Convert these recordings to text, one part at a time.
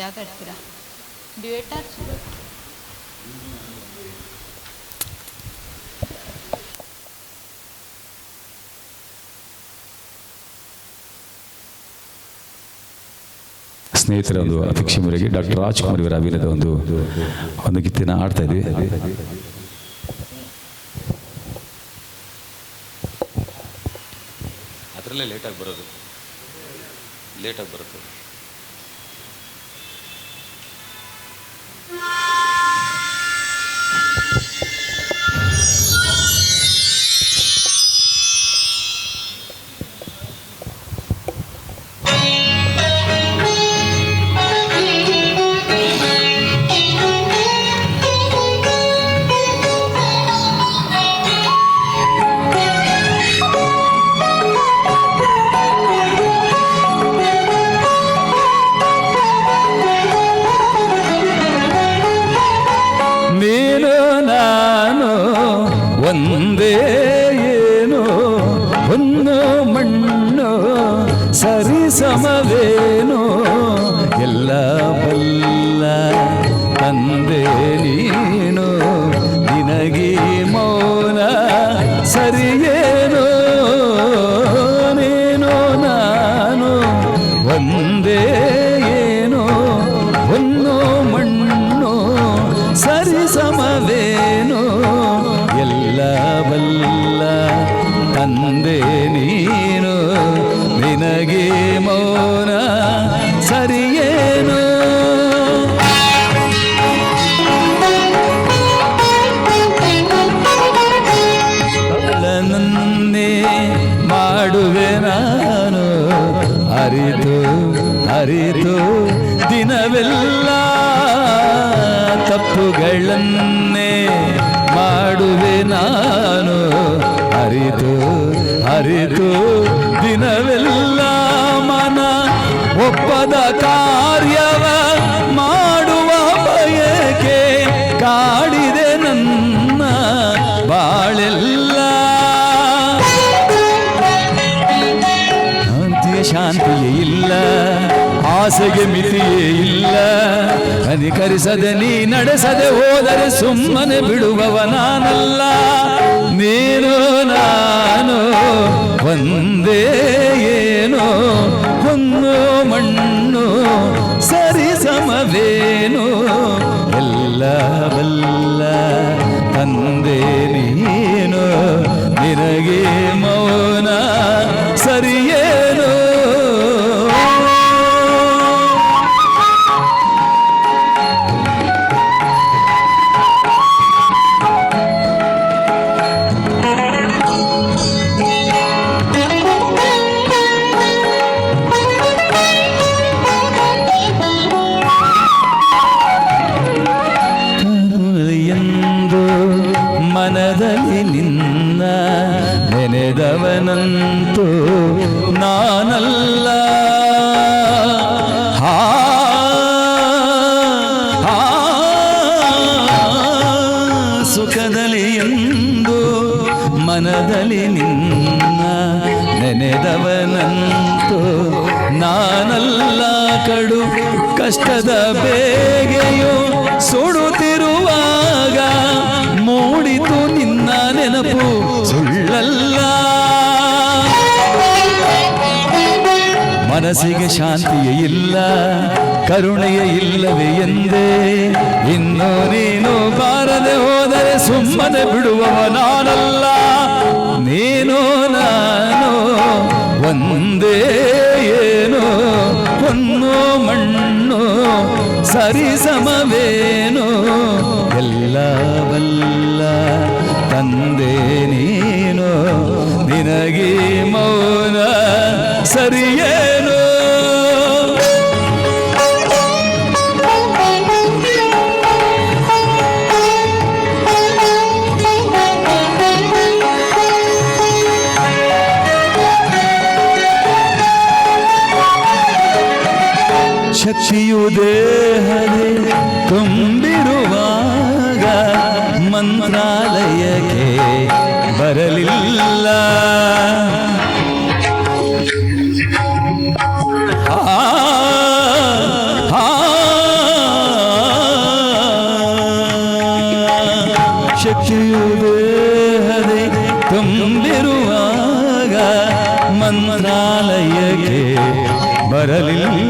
Date dude ಸ್ನೇಹಿತರ ಒಂದು ಅಧ್ಯಕ್ಷ ಮೂರಿಗೆ ಡಾಕ್ಟರ್ ರಾಜ್ಕುಮಾರ್ ಇವರ ಅಭಿನಯದ ಒಂದು ಒಂದು ಗೀತೆನ ಆಡ್ತಾ ಇದ್ವಿ. ಅದರಲ್ಲೇ ಲೇಟಾಗಿ ಬರೋದು. ಲೇಟಾಗಿ ಬರುತ್ತೆ. ಒಂದೇ ಏನು ಒಂದು ಮಣ್ಣು ಸರಿ ಸಮವೇನು ಎಲ್ಲ ಬಲ್ಲ ತಂದೆ ನೀನು ನಿನಗೆ ಮೌನ ಸರಿಯೇನು ಅರಿತು ಅರಿತು ದಿನವೆಲ್ಲ ಮನ ಒಪ್ಪದ ಕಾರ್ಯವ ಮಾಡುವ ಬಯಕೆ ಕಾಡಿದೆ ನನ್ನ ಬಾಳೆಲ್ಲ. ಶಾಂತಿಯ ಶಾಂತಿಯೇ ಇಲ್ಲ, ಆಸೆಗೆ ಮಿತಿಯೇ ಇಲ್ಲ. ಅಧಿಕರಿಸದೆ ನೀ ನಡೆಸದೆ ಹೋದರೆ ಸುಮ್ಮನೆ ಬಿಡುವವ ನಾನಲ್ಲ. ನೀನು ನಾನು ಒಂದೇ ಏನು ಹೊನ್ನು ಮಣ್ಣು, ಸರಿ ಸಮವೇನು ಎಲ್ಲ ಬಲ್ಲ ತಂದೆ ನೀನು. ನಿನಗೆ ಮೌನ ಸರಿಯೇನು ಮನದಲ್ಲಿ ನಿನ್ನ ನೆನೆದವನಂತೂ ನಾನಲ್ಲ ಕಡು ಕಷ್ಟದ ಬೇಗೆಯು ಸುಡುತ್ತಿರುವಾಗ ಮೂಡಿತು ನಿನ್ನ ನೆನಪು ಸುಳ್ಳಲ್ಲ. ಮನಸ್ಸಿಗೆ ಶಾಂತಿಯೇ ಇಲ್ಲ, ಕರುಣೆಯೇ ಇಲ್ಲವೇ ಎಂದೇ. ಇನ್ನು ನೀನು ಬಾರದೆ ಹೋದರೆ ಸುಮ್ಮನೆ ಬಿಡುವವ ನಾನಲ್ಲ. ನೀನು ನಾನು, ಒಂದೇ ಏನು, ಹೊನ್ನು ಮಣ್ಣು, ಸರಿ ಸಮವೇನು ಎಲ್ಲ ಬಲ್ಲ ತಂದೆ ನೀನು, ನಿನಗೆ ಮೌನ ಸರಿಯೇನು ಶಕ್ತಿಯು ದೇಹದೆ ತುಂಬಿರುವಾಗ ಮಂತ್ರಾಲಯಕ್ಕೆ ಬರಲಿಲ್ಲ. ಶಕ್ತಿಯು ದೇಹದೆ ತುಂಬಿರುವಾಗ ಮಂತ್ರಾಲಯಕ್ಕೆ ಬರಲಿಲ್ಲ.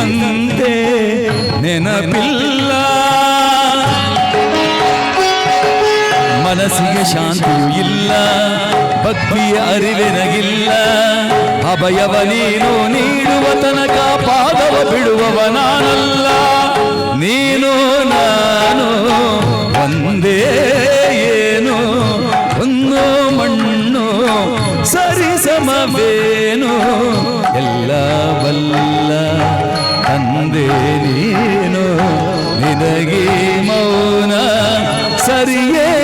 ಸೇವಿಸಿದಂತೆ ನೆನಪಿಲ್ಲ. ಮನಸ್ಸಿಗೆ ಶಾಂತಿಯೂ ಇಲ್ಲ, ಭಕ್ತಿಯ ಅರಿವೆನಗಿಲ್ಲ. ಅಭಯವ ನೀನು ನೀಡುವ ತನಕ, ಪಾದವ ಬಿಡುವವ ನಾನಲ್ಲ. ನೀನು ನಾನು ಒಂದೇ ಏನು, ಒಂದು ಮಣ್ಣು ಸರಿಸಮವೇನು ಎಲ್ಲ ನೀನು ನಿನಗೆ ಮೌನ ಸರಿಯೇ